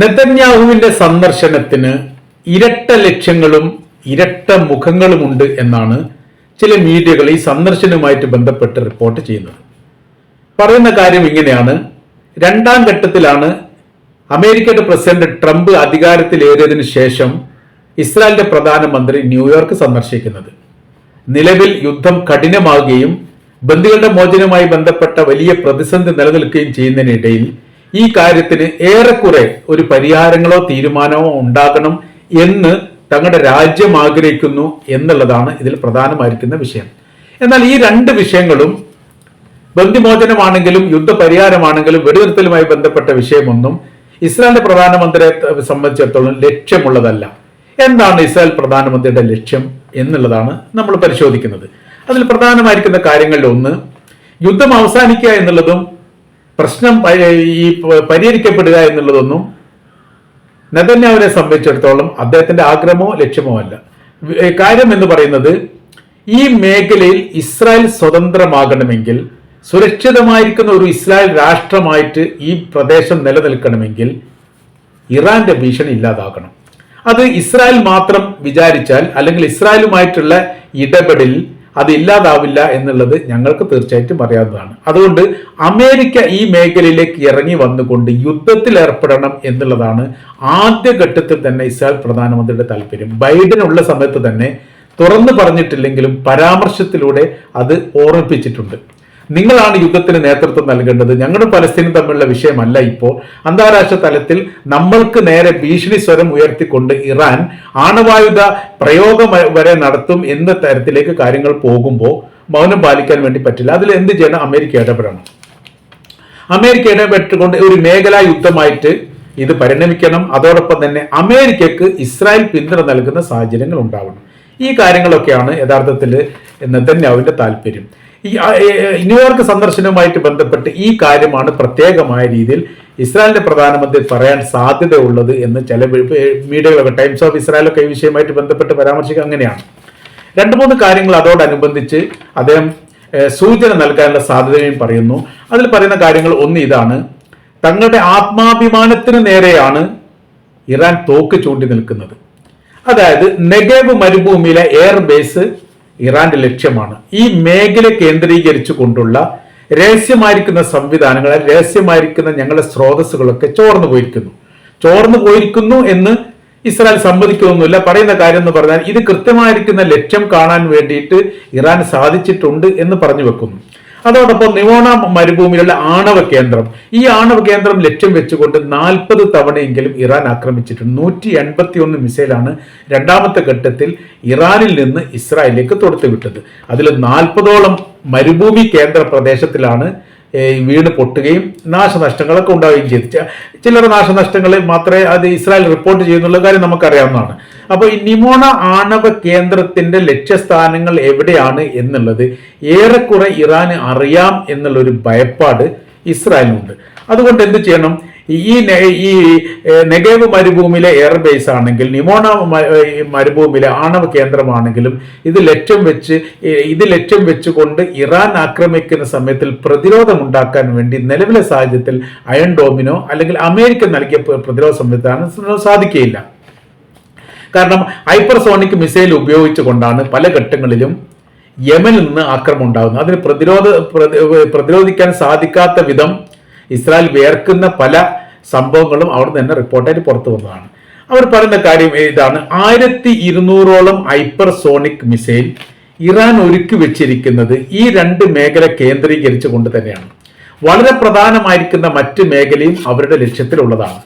നെതന്യാഹുവിന്റെ സന്ദർശനത്തിന് ഇരട്ട ലക്ഷ്യങ്ങളും ഇരട്ട മുഖങ്ങളുമുണ്ട് എന്നാണ് ചില മീഡിയകൾ ഈ സന്ദർശനവുമായിട്ട് ബന്ധപ്പെട്ട് റിപ്പോർട്ട് ചെയ്യുന്നത്. പറയുന്ന കാര്യം ഇങ്ങനെയാണ്. രണ്ടാം ഘട്ടത്തിലാണ് അമേരിക്കയുടെ പ്രസിഡന്റ് ട്രംപ് അധികാരത്തിലേറിയതിനു ശേഷം ഇസ്രായേലിന്റെ പ്രധാനമന്ത്രി ന്യൂയോർക്ക് സന്ദർശിക്കുന്നത്. നിലവിൽ യുദ്ധം കഠിനമാകുകയും ബന്ദികളുടെ മോചനവുമായി ബന്ധപ്പെട്ട വലിയ പ്രതിസന്ധി നിലനിൽക്കുകയും ചെയ്യുന്നതിനിടയിൽ ഈ കാര്യത്തിന് ഏറെക്കുറെ ഒരു പരിഹാരങ്ങളോ തീരുമാനമോ ഉണ്ടാകണം എന്ന് തങ്ങളുടെ രാജ്യം ആഗ്രഹിക്കുന്നു എന്നുള്ളതാണ് ഇതിൽ പ്രധാനമായിരിക്കുന്ന വിഷയം. എന്നാൽ ഈ രണ്ട് വിഷയങ്ങളും ബന്ധിമോചനമാണെങ്കിലും യുദ്ധപരിഹാരമാണെങ്കിലും വെടിനിർത്തലുമായി ബന്ധപ്പെട്ട വിഷയമൊന്നും ഇസ്രായേലിന്റെ പ്രധാനമന്ത്രിയെ സംബന്ധിച്ചിടത്തോളം ലക്ഷ്യമുള്ളതല്ല. എന്താണ് ഇസ്രായേൽ പ്രധാനമന്ത്രിയുടെ ലക്ഷ്യം എന്നുള്ളതാണ് നമ്മൾ പരിശോധിക്കുന്നത്. അതിൽ പ്രധാനമായിരിക്കുന്ന കാര്യങ്ങളിൽ ഒന്ന് യുദ്ധം അവസാനിക്കുക എന്നുള്ളതും പ്രശ്നം ഈ പരിഹരിക്കപ്പെടുക എന്നുള്ളതൊന്നും നെതന്യാവിനെ സംബന്ധിച്ചിടത്തോളം അദ്ദേഹത്തിന്റെ ആഗ്രഹമോ ലക്ഷ്യമോ അല്ല. കാര്യം എന്ന് പറയുന്നത് ഈ മേഖലയിൽ ഇസ്രായേൽ സ്വതന്ത്രമാകണമെങ്കിൽ സുരക്ഷിതമായിരിക്കുന്ന ഒരു ഇസ്രായേൽ രാഷ്ട്രമായിട്ട് ഈ പ്രദേശം നിലനിൽക്കണമെങ്കിൽ ഇറാന്റെ ഭീഷണി ഇല്ലാതാക്കണം അത് ഇസ്രായേൽ മാത്രം വിചാരിച്ചാൽ അല്ലെങ്കിൽ ഇസ്രായേലുമായിട്ടുള്ള ഇടപെടൽ അത് ഇല്ലാതാവില്ല എന്നുള്ളത് ഞങ്ങൾക്ക് തീർച്ചയായിട്ടും അറിയാവുന്നതാണ്. അതുകൊണ്ട് അമേരിക്ക ഈ മേഖലയിലേക്ക് ഇറങ്ങി വന്നുകൊണ്ട് യുദ്ധത്തിൽ ഏർപ്പെടണം എന്നുള്ളതാണ് ആദ്യഘട്ടത്തിൽ തന്നെ ഇസ്രായേൽ പ്രധാനമന്ത്രിയുടെ താല്പര്യം. ബൈഡൻ ഉള്ള സമയത്ത് തന്നെ തുറന്നു പറഞ്ഞിട്ടില്ലെങ്കിലും പരാമർശത്തിലൂടെ അത് ഓർമ്മിപ്പിച്ചിട്ടുണ്ട്. നിങ്ങളാണ് യുദ്ധത്തിന് നേതൃത്വം നൽകേണ്ടത്. ഞങ്ങളും പലസ്തീനും തമ്മിലുള്ള വിഷയമല്ല ഇപ്പോൾ. അന്താരാഷ്ട്ര തലത്തിൽ നമ്മൾക്ക് നേരെ ഭീഷണി സ്വരം ഉയർത്തിക്കൊണ്ട് ഇറാൻ ആണവായുധ പ്രയോഗം വരെ നടത്തും എന്ന തരത്തിലേക്ക് കാര്യങ്ങൾ പോകുമ്പോൾ മൗനം പാലിക്കാൻ വേണ്ടി പറ്റില്ല. അതിൽ എന്ത് ചെയ്യണം? അമേരിക്ക ഇടപെടണം. അമേരിക്ക ഇടപെട്ടുകൊണ്ട് ഒരു മേഖലാ യുദ്ധമായിട്ട് ഇത് പരിണമിക്കണം. അതോടൊപ്പം തന്നെ അമേരിക്കക്ക് ഇസ്രായേൽ പിന്തുണ നൽകുന്ന സാഹചര്യങ്ങൾ ഉണ്ടാവണം. ഈ കാര്യങ്ങളൊക്കെയാണ് യഥാർത്ഥത്തിൽ നെതന്യാവിന്റെ താല്പര്യം. ന്യൂയോർക്ക് സന്ദർശനവുമായിട്ട് ബന്ധപ്പെട്ട് ഈ കാര്യമാണ് പ്രത്യേകമായ രീതിയിൽ ഇസ്രായേലിന്റെ പ്രധാനമന്ത്രി പറയാൻ സാധ്യതയുള്ളത് എന്ന് ചില മീഡിയകളൊക്കെ ടൈംസ് ഓഫ് ഇസ്രായേലൊക്കെ ഈ വിഷയമായിട്ട് ബന്ധപ്പെട്ട് പരാമർശിക്കുക അങ്ങനെയാണ്. രണ്ട് മൂന്ന് കാര്യങ്ങൾ അതോടനുബന്ധിച്ച് അദ്ദേഹം സൂചന നൽകാനുള്ള സാധ്യതയും പറയുന്നു. അതിൽ പറയുന്ന കാര്യങ്ങൾ ഒന്ന് ഇതാണ്. തങ്ങളുടെ ആത്മാഭിമാനത്തിന് നേരെയാണ് ഇറാൻ തോക്ക് ചൂണ്ടി നിൽക്കുന്നത് അതായത് നെഗേബ് മരുഭൂമിയിലെ എയർ ബേസ് ഇറാന്റെ ലക്ഷ്യമാണ് ഈ മേഖല കേന്ദ്രീകരിച്ചു കൊണ്ടുള്ള രഹസ്യമായിരിക്കുന്ന സംവിധാനങ്ങൾ രഹസ്യമായിരിക്കുന്ന ഞങ്ങളുടെ സ്രോതസ്സുകളൊക്കെ ചോർന്നു പോയിരിക്കുന്നു. ചോർന്നു പോയിരിക്കുന്നു എന്ന് ഇസ്രായേൽ സമ്മതിക്കുകയൊന്നുമില്ല പറയുന്ന കാര്യം എന്ന് പറഞ്ഞാൽ ഇത് കൃത്യമായിരിക്കുന്ന ലക്ഷ്യം കാണാൻ വേണ്ടിയിട്ട് ഇറാൻ സാധിച്ചിട്ടുണ്ട് എന്ന് പറഞ്ഞു വെക്കുന്നു. അതോടൊപ്പം നിവോണ മരുഭൂമിയിലുള്ള ആണവ കേന്ദ്രം. ഈ ആണവ കേന്ദ്രം ലക്ഷ്യം വെച്ചുകൊണ്ട് നാൽപ്പത് തവണയെങ്കിലും ഇറാൻ ആക്രമിച്ചിട്ടുണ്ട്. നൂറ്റി എൺപത്തി ഒന്ന് മിസൈലാണ് രണ്ടാമത്തെ ഘട്ടത്തിൽ ഇറാനിൽ നിന്ന് ഇസ്രായേലിലേക്ക് തൊടുത്തുവിട്ടത് അതിൽ നാൽപ്പതോളം മരുഭൂമി കേന്ദ്ര പ്രദേശത്തിലാണ് വീട് പൊട്ടുകയും നാശനഷ്ടങ്ങളൊക്കെ ഉണ്ടാവുകയും ചെയ്തു. ചില്ലറ നാശനഷ്ടങ്ങൾ മാത്രമേ അത് ഇസ്രായേൽ റിപ്പോർട്ട് ചെയ്യുന്നുള്ള കാര്യം നമുക്കറിയാവുന്നതാണ്. അപ്പോൾ ഈ നിമോണ ആണവ കേന്ദ്രത്തിന്റെ ലക്ഷ്യസ്ഥാനങ്ങൾ എവിടെയാണ് എന്നുള്ളത് ഏറെക്കുറെ ഇറാന് അറിയാം എന്നുള്ളൊരു ഭയപ്പാട് ഇസ്രായേലിനുണ്ട്. അതുകൊണ്ട് എന്ത് ചെയ്യണം? ഈ ഈ നെഗേവ് മരുഭൂമിയിലെ എയർബേസ് ആണെങ്കിൽ നിമോണ മരുഭൂമിയിലെ ആണവ കേന്ദ്രമാണെങ്കിലും ഇത് ലക്ഷ്യം വെച്ച് ഇത് ലക്ഷ്യം വെച്ചുകൊണ്ട് ഇറാൻ ആക്രമിക്കുന്ന സമയത്തിൽ പ്രതിരോധം ഉണ്ടാക്കാൻ വേണ്ടി നിലവിലെ സാഹചര്യത്തിൽ അയൺ ഡോമിനോ അല്ലെങ്കിൽ അമേരിക്ക നൽകിയ പ്രതിരോധ സംവിധാനം സാധിക്കുകയില്ല. കാരണം ഹൈപ്പർസോണിക് മിസൈൽ ഉപയോഗിച്ചുകൊണ്ടാണ് പല ഘട്ടങ്ങളിലും യമനിൽ നിന്ന് ആക്രമണം ഉണ്ടാകുന്നത്. അതിന് പ്രതിരോധ പ്രതിരോധിക്കാൻ സാധിക്കാത്ത വിധം ഇസ്രായേൽ വേർക്കുന്ന പല സംഭവങ്ങളും അവിടെ നിന്ന് തന്നെ റിപ്പോർട്ടായിട്ട് പുറത്തു വന്നതാണ്. അവർ പറയുന്ന കാര്യം ഇതാണ്. ആയിരത്തി ഇരുന്നൂറോളം ഹൈപ്പർസോണിക് മിസൈൽ ഇറാൻ ഒരുക്കി വെച്ചിരിക്കുന്നത് ഈ രണ്ട് മേഖല കേന്ദ്രീകരിച്ചു കൊണ്ട് തന്നെയാണ്. വളരെ പ്രധാനമായിരിക്കുന്ന മറ്റ് മേഖലയും അവരുടെ ലക്ഷ്യത്തിലുള്ളതാണ്.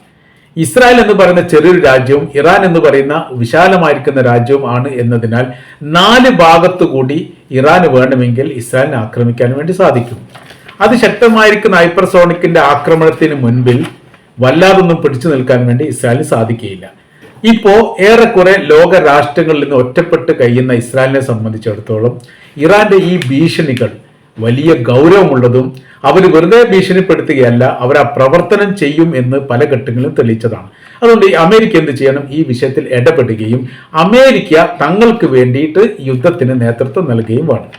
ഇസ്രായേൽ എന്ന് പറയുന്ന ചെറിയൊരു രാജ്യവും ഇറാൻ എന്ന് പറയുന്ന വിശാലമായിരിക്കുന്ന രാജ്യവും ആണ് എന്നതിനാൽ നാല് ഭാഗത്തു കൂടി ഇറാൻ വേണമെങ്കിൽ ഇസ്രായേലിനെ ആക്രമിക്കാൻ വേണ്ടി സാധിക്കും. അത് ശക്തമായിരിക്കുന്ന ഹൈപ്പർസോണിക്കിന്റെ ആക്രമണത്തിന് മുൻപിൽ വല്ലാതൊന്നും പിടിച്ചു നിൽക്കാൻ വേണ്ടി ഇസ്രായേലിന് സാധിക്കുകയില്ല. ഇപ്പോ ഏറെക്കുറെ ലോക രാഷ്ട്രങ്ങളിൽ നിന്ന് ഒറ്റപ്പെട്ട് കഴിയുന്ന ഇസ്രായേലിനെ സംബന്ധിച്ചിടത്തോളം ഇറാന്റെ ഈ ഭീഷണികൾ വലിയ ഗൗരവമുള്ളതും അവർ വെറുതെ ഭീഷണിപ്പെടുത്തുകയല്ല അവർ ആ പ്രവർത്തനം ചെയ്യും എന്ന് പല ഘട്ടങ്ങളിലും തെളിയിച്ചതാണ്. അതുകൊണ്ട് ഈ അമേരിക്ക എന്ത് ചെയ്യണം? ഈ വിഷയത്തിൽ ഇടപെടുകയും അമേരിക്ക തങ്ങൾക്ക് വേണ്ടിയിട്ട് യുദ്ധത്തിന് നേതൃത്വം നൽകുകയും വേണം.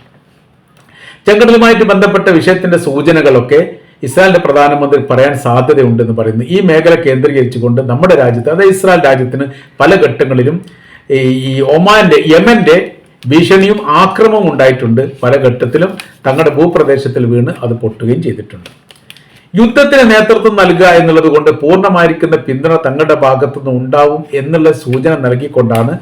ചെങ്കടലുമായിട്ട് ബന്ധപ്പെട്ട വിഷയത്തിന്റെ സൂചനകളൊക്കെ ഇസ്രായേലിന്റെ പ്രധാനമന്ത്രി പറയാൻ സാധ്യതയുണ്ടെന്ന് പറയുന്നു. ഈ മേഖല കേന്ദ്രീകരിച്ചുകൊണ്ട് നമ്മുടെ രാജ്യത്ത് അതായത് ഇസ്രായേൽ രാജ്യത്തിന് പല ഘട്ടങ്ങളിലും ഈ ഒമാന്റെ യമന്റെ ഭീഷണിയും ആക്രമവും ഉണ്ടായിട്ടുണ്ട്. പല ഘട്ടത്തിലും തങ്ങളുടെ ഭൂപ്രദേശത്തിൽ വീണ് അത് പൊട്ടുകയും ചെയ്തിട്ടുണ്ട്. യുദ്ധത്തിന് നേതൃത്വം നൽകുക എന്നുള്ളത് കൊണ്ട് പൂർണമായിരിക്കുന്ന പിന്തുണ തങ്ങളുടെ ഭാഗത്തുനിന്ന് ഉണ്ടാവും എന്നുള്ള സൂചന നൽകിക്കൊണ്ടാണ്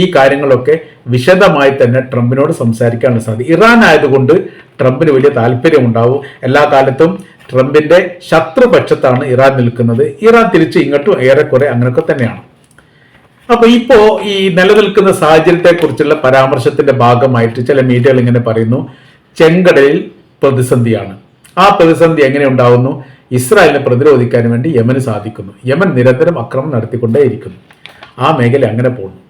ഈ കാര്യങ്ങളൊക്കെ വിശദമായി തന്നെ ട്രംപിനോട് സംസാരിക്കാനുള്ള സാധ്യത. ഇറാൻ ആയതുകൊണ്ട് ട്രംപിന് വലിയ താല്പര്യമുണ്ടാവും. എല്ലാ കാലത്തും ട്രംപിന്റെ ശത്രുപക്ഷത്താണ് ഇറാൻ നിൽക്കുന്നത്. ഇറാൻ തിരിച്ച് ഇങ്ങോട്ടും ഏറെക്കുറെ അങ്ങനെയൊക്കെ തന്നെയാണ്. അപ്പൊ ഇപ്പോ ഈ നിലനിൽക്കുന്ന സാഹചര്യത്തെ കുറിച്ചുള്ള പരാമർശത്തിന്റെ ഭാഗമായിട്ട് ചില മീഡിയകൾ ഇങ്ങനെ പറയുന്നു ചെങ്കടലിൽ പ്രതിസന്ധിയാണ്. ആ പ്രതിസന്ധി എങ്ങനെ ഉണ്ടാവുന്നു? ഇസ്രായേലിനെ പ്രതിരോധിക്കാൻ വേണ്ടി യമന് സാധിക്കുന്നു. യമൻ നിരന്തരം അക്രമം നടത്തിക്കൊണ്ടേയിരിക്കുന്നു. ആ മേഖല അങ്ങനെ പോകുന്നു.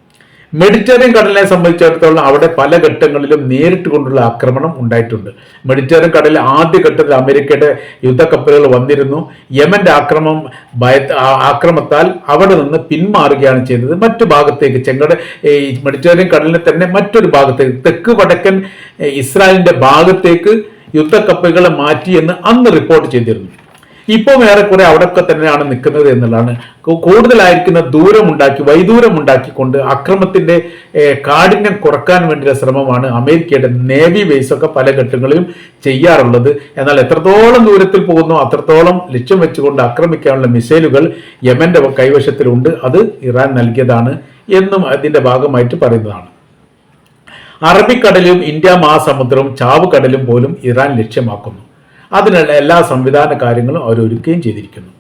മെഡിറ്ററേനിയൻ കടലിനെ സംബന്ധിച്ചിടത്തോളം അവിടെ പല ഘട്ടങ്ങളിലും നേരിട്ട് കൊണ്ടുള്ള ആക്രമണം ഉണ്ടായിട്ടുണ്ട്. മെഡിറ്ററേനിയൻ കടലിൽ ആദ്യ ഘട്ടത്തിൽ അമേരിക്കയുടെ യുദ്ധക്കപ്പലുകൾ വന്നിരുന്നു. യമന്റെ ആക്രമം ഭയ ആക്രമത്താൽ അവിടെ നിന്ന് പിന്മാറുകയാണ് ചെയ്തത്. മറ്റു ഭാഗത്തേക്ക് ചെങ്കട ഈ മെഡിറ്ററേനിയൻ കടലിനെ തന്നെ മറ്റൊരു ഭാഗത്തേക്ക് തെക്ക് വടക്കൻ ഇസ്രായേലിന്റെ ഭാഗത്തേക്ക് യുദ്ധക്കപ്പലുകളെ മാറ്റി എന്ന് അന്ന് റിപ്പോർട്ട് ചെയ്തിരുന്നു. ഇപ്പോൾ ഏറെക്കുറെ അവിടെയൊക്കെ തന്നെയാണ് നിൽക്കുന്നത് എന്നുള്ളതാണ്. കൂടുതലായിരിക്കുന്ന ദൂരമുണ്ടാക്കി വൈദൂരം ഉണ്ടാക്കിക്കൊണ്ട് അക്രമത്തിന്റെ കാഠിന്യം കുറയ്ക്കാൻ വേണ്ടിയുള്ള ശ്രമമാണ് അമേരിക്കയുടെ നേവി ബേസ് ഒക്കെ പല ഘട്ടങ്ങളിലും ചെയ്യാറുള്ളത്. എന്നാൽ എത്രത്തോളം ദൂരത്തിൽ പോകുന്നു അത്രത്തോളം ലക്ഷ്യം വെച്ചുകൊണ്ട് ആക്രമിക്കാനുള്ള മിസൈലുകൾ യമന്റെ കൈവശത്തിലുണ്ട്. അത് ഇറാൻ നൽകിയതാണ് എന്നും അതിന്റെ ഭാഗമായിട്ട് പറയുന്നതാണ്. അറബിക്കടലും ഇന്ത്യ മഹാസമുദ്രവും ചാവുകടലും പോലും ഇറാൻ ലക്ഷ്യമാക്കുന്നു. അതിനുള്ള എല്ലാ സംവിധാന കാര്യങ്ങളും അവർ ഒരുക്കുകയും ചെയ്തിരിക്കുന്നു.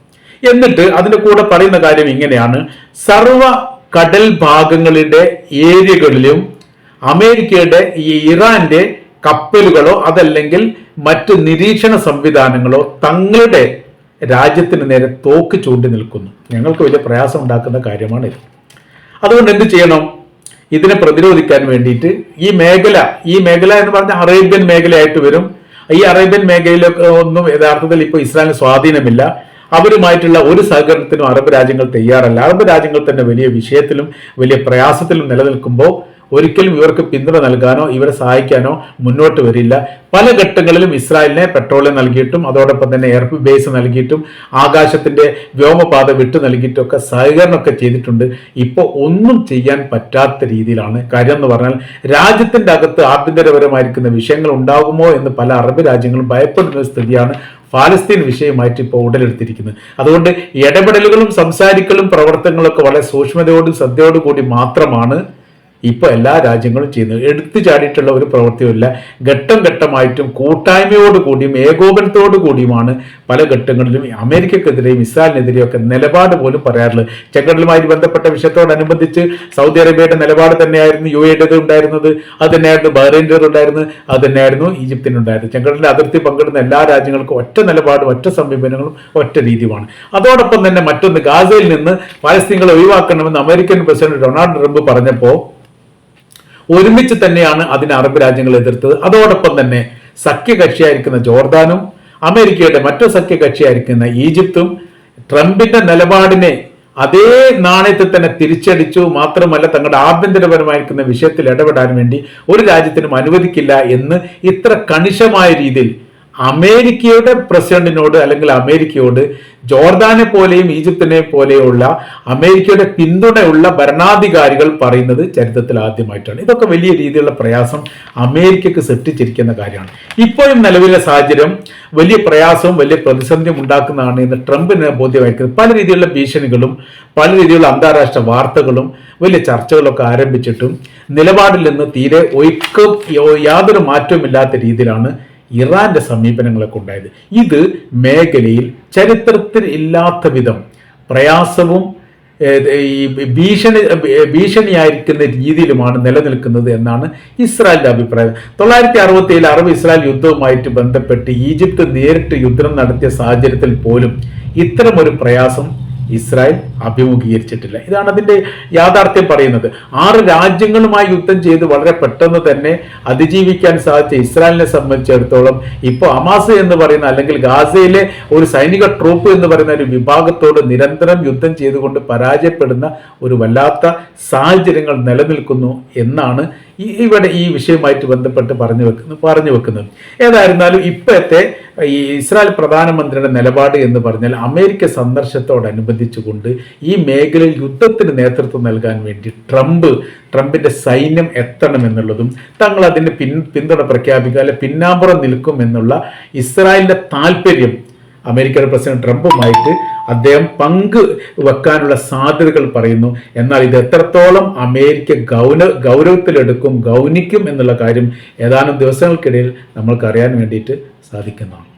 എന്നിട്ട് അതിന്റെ കൂടെ പറയുന്ന കാര്യം ഇങ്ങനെയാണ്. സർവ കടൽ ഭാഗങ്ങളുടെ ഏരിയകളിലും അമേരിക്കയുടെ ഈ ഇറാന്റെ കപ്പലുകളോ അതല്ലെങ്കിൽ മറ്റു നിരീക്ഷണ സംവിധാനങ്ങളോ തങ്ങളുടെ രാജ്യത്തിന് നേരെ തോക്ക് ചൂണ്ടി നിൽക്കുന്നു. ഞങ്ങൾക്ക് വലിയ പ്രയാസം ഉണ്ടാക്കുന്ന കാര്യമാണ് ഇത്. അതുകൊണ്ട് എന്ത് ചെയ്യണം? ഇതിനെ പ്രതിരോധിക്കാൻ വേണ്ടിയിട്ട് ഈ മേഖല ഈ മേഖല എന്ന് പറഞ്ഞാൽ അറേബ്യൻ മേഖലയായിട്ട് വരും. ഈ അറേബ്യൻ മേഖലയിലൊക്കെ ഒന്നും യഥാർത്ഥത്തിൽ ഇപ്പോൾ ഇസ്രായേലിന് സ്വാധീനമില്ല. അവരുമായിട്ടുള്ള ഒരു സഹകരണത്തിനും അറബ് രാജ്യങ്ങൾ തയ്യാറല്ല. അറബ് രാജ്യങ്ങൾ തന്നെ വലിയ വിഷയത്തിലും വലിയ പ്രയാസത്തിലും നിലനിൽക്കുമ്പോൾ ഒരിക്കലും ഇവർക്ക് പിന്തുണ നൽകാനോ ഇവരെ സഹായിക്കാനോ മുന്നോട്ട് വരില്ല. പല ഘട്ടങ്ങളിലും ഇസ്രായേലിനെ പെട്രോളിയം നൽകിയിട്ടും അതോടൊപ്പം തന്നെ എയർ ബേസ് നൽകിയിട്ടും ആകാശത്തിന്റെ വ്യോമപാത വിട്ടു നൽകിയിട്ടൊക്കെ സഹകരണമൊക്കെ ചെയ്തിട്ടുണ്ട്. ഇപ്പോൾ ഒന്നും ചെയ്യാൻ പറ്റാത്ത രീതിയിലാണ്. കാര്യം എന്ന് പറഞ്ഞാൽ രാജ്യത്തിന്റെ അകത്ത് ആഭ്യന്തരപരമായിരിക്കുന്ന വിഷയങ്ങൾ ഉണ്ടാകുമോ എന്ന് പല അറബ് രാജ്യങ്ങളും ഭയപ്പെടുന്ന സ്ഥിതിയാണ് പാലസ്തീൻ വിഷയമായിട്ട് ഇപ്പോൾ ഉടലെടുത്തിരിക്കുന്നത്. അതുകൊണ്ട് ഇടപെടലുകളും സംസാരിക്കലും പ്രവർത്തനങ്ങളൊക്കെ വളരെ സൂക്ഷ്മതയോടും ശ്രദ്ധയോടും കൂടി മാത്രമാണ് ഇപ്പോൾ എല്ലാ രാജ്യങ്ങളും ചെയ്യുന്നത്. എടുത്തു ചാടിയിട്ടുള്ള ഒരു പ്രവൃത്തിയുമില്ല. ഘട്ടം ഘട്ടമായിട്ടും കൂട്ടായ്മയോട് കൂടിയും ഏകോപനത്തോടു കൂടിയുമാണ് പല ഘട്ടങ്ങളിലും അമേരിക്കക്കെതിരെയും ഇസ്രായേലിനെതിരെയും ഒക്കെ നിലപാട് പോലും പറയാറുള്ളത്. ചെങ്കടലുമായി ബന്ധപ്പെട്ട വിഷയത്തോടനുബന്ധിച്ച് സൗദി അറേബ്യയുടെ നിലപാട് തന്നെയായിരുന്നു യു എയുടെ ഉണ്ടായിരുന്നത്. അത് തന്നെയായിരുന്നു ബഹ്റൈന്റെ ഉണ്ടായിരുന്നത്. അത് തന്നെയായിരുന്നു ഈജിപ്തിനുണ്ടായിരുന്നത് ചെങ്കടലിന്റെ അതിർത്തി പങ്കിടുന്ന എല്ലാ രാജ്യങ്ങൾക്കും ഒറ്റ നിലപാടും ഒറ്റ സമീപനങ്ങളും ഒറ്റ രീതിയുമാണ്. അതോടൊപ്പം തന്നെ മറ്റൊന്ന് ഗാസയിൽ നിന്ന് പാലസ്തീനുകളെ ഒഴിവാക്കണമെന്ന് അമേരിക്കൻ പ്രസിഡന്റ് ഡൊണാൾഡ് ട്രംപ് പറഞ്ഞപ്പോൾ ഒരുമിച്ച് തന്നെയാണ് അതിനെ അറബ് രാജ്യങ്ങൾ എതിർത്തത്. അതോടൊപ്പം തന്നെ സഖ്യകക്ഷിയായിരിക്കുന്ന ജോർദാനും അമേരിക്കയുടെ മറ്റു സഖ്യകക്ഷിയായിരിക്കുന്ന ഈജിപ്തും ട്രംപിന്റെ നിലപാടിനെ അതേ നാണയത്തിൽ തന്നെ തിരിച്ചടിച്ചു. മാത്രമല്ല തങ്ങളുടെ ആഭ്യന്തരപരമായിരിക്കുന്ന വിഷയത്തിൽ ഇടപെടാൻ വേണ്ടി ഒരു രാജ്യത്തിനും അനുവദിക്കില്ല എന്ന് ഇത്ര കണിശമായ രീതിയിൽ അമേരിക്കയുടെ പ്രസിഡന്റിനോട് അല്ലെങ്കിൽ അമേരിക്കയോട് ജോർദാനെ പോലെയും ഈജിപ്തിനെ പോലെയുള്ള അമേരിക്കയുടെ പിന്തുണയുള്ള ഭരണാധികാരികൾ പറയുന്നത് ചരിത്രത്തിൽ ആദ്യമായിട്ടാണ്. ഇതൊക്കെ വലിയ രീതിയിലുള്ള പ്രയാസം അമേരിക്കക്ക് സൃഷ്ടിച്ചിരിക്കുന്ന കാര്യമാണ്. ഇപ്പോഴും നിലവിലെ സാഹചര്യം വലിയ പ്രയാസവും വലിയ പ്രതിസന്ധിയും ഉണ്ടാക്കുന്നതാണ് എന്ന് ട്രംപിന് ബോധ്യമായിരിക്കുന്നത്. പല രീതിയിലുള്ള ഭീഷണികളും പല രീതിയിലുള്ള അന്താരാഷ്ട്ര വാർത്തകളും വലിയ ചർച്ചകളൊക്കെ ആരംഭിച്ചിട്ടും നിലപാടിൽ നിന്ന് തീരെ ഒഴുക്കും യാതൊരു മാറ്റവുമില്ലാത്ത രീതിയിലാണ് ഇറാന്റെ സമീപനങ്ങളൊക്കെ ഉണ്ടായത്. ഇത് മേഖലയിൽ ചരിത്രത്തിൽ ഇല്ലാത്ത വിധം പ്രയാസവും ഈ ഭീഷണി ഭീഷണിയായിരിക്കുന്ന രീതിയിലുമാണ് നിലനിൽക്കുന്നത് എന്നാണ് ഇസ്രായേലിന്റെ അഭിപ്രായം. തൊള്ളായിരത്തി അറുപത്തി ഏഴ് അറബ് ഇസ്രായേൽ യുദ്ധവുമായിട്ട് ബന്ധപ്പെട്ട് ഈജിപ്ത് നേരിട്ട് യുദ്ധം നടത്തിയ സാഹചര്യത്തിൽ പോലും ഇത്തരമൊരു പ്രയാസം ഇസ്രായേൽ അഭിമുഖീകരിച്ചിട്ടില്ല. ഇതാണ് അതിന്റെ യാഥാർത്ഥ്യം പറയുന്നത്. ആറ് രാജ്യങ്ങളുമായി യുദ്ധം ചെയ്ത് വളരെ പെട്ടെന്ന് തന്നെ അതിജീവിക്കാൻ സാധിച്ച ഇസ്രായേലിനെ സംബന്ധിച്ചിടത്തോളം ഇപ്പോൾ അമാസ് എന്ന് പറയുന്ന അല്ലെങ്കിൽ ഗാസയിലെ ഒരു സൈനിക ട്രൂപ്പ് എന്ന് പറയുന്ന ഒരു വിഭാഗത്തോട് നിരന്തരം യുദ്ധം ചെയ്തുകൊണ്ട് പരാജയപ്പെടുന്ന ഒരു വല്ലാത്ത സാഹചര്യങ്ങൾ നിലനിൽക്കുന്നു എന്നാണ് ഇവിടെ ഈ വിഷയവുമായിട്ട് ബന്ധപ്പെട്ട് പറഞ്ഞു വെക്കുന്നു പറഞ്ഞു വെക്കുന്നത്. ഏതായിരുന്നാലും ഇപ്പോഴത്തെ ഈ ഇസ്രായേൽ പ്രധാനമന്ത്രിയുടെ നിലപാട് എന്ന് പറഞ്ഞാൽ അമേരിക്ക സന്ദർശനത്തോടനുബന്ധിച്ചുകൊണ്ട് ഈ മേഖലയിൽ യുദ്ധത്തിന് നേതൃത്വം നൽകാൻ വേണ്ടി ട്രംപ് ട്രംപിന്റെ സൈന്യം എത്തണമെന്നുള്ളതും തങ്ങൾ അതിന് പിൻ പിന്തുണ പ്രഖ്യാപിക്കുക അല്ലെ പിന്നാമ്പുറം നിൽക്കും എന്നുള്ള ഇസ്രായേലിന്റെ താല്പര്യം അമേരിക്കയുടെ പ്രസിഡന്റ് ട്രംപുമായിട്ട് അദ്ദേഹം പങ്ക് വെക്കാനുള്ള സാധ്യതകൾ പറയുന്നു. എന്നാൽ ഇത് എത്രത്തോളം അമേരിക്ക ഗൗന ഗൗരവത്തിലെടുക്കും ഗൗനിക്കും എന്നുള്ള കാര്യം ഏതാനും ദിവസങ്ങൾക്കിടയിൽ നമ്മൾക്ക് അറിയാൻ വേണ്ടിയിട്ട് സാധിക്കുന്നതാണ്.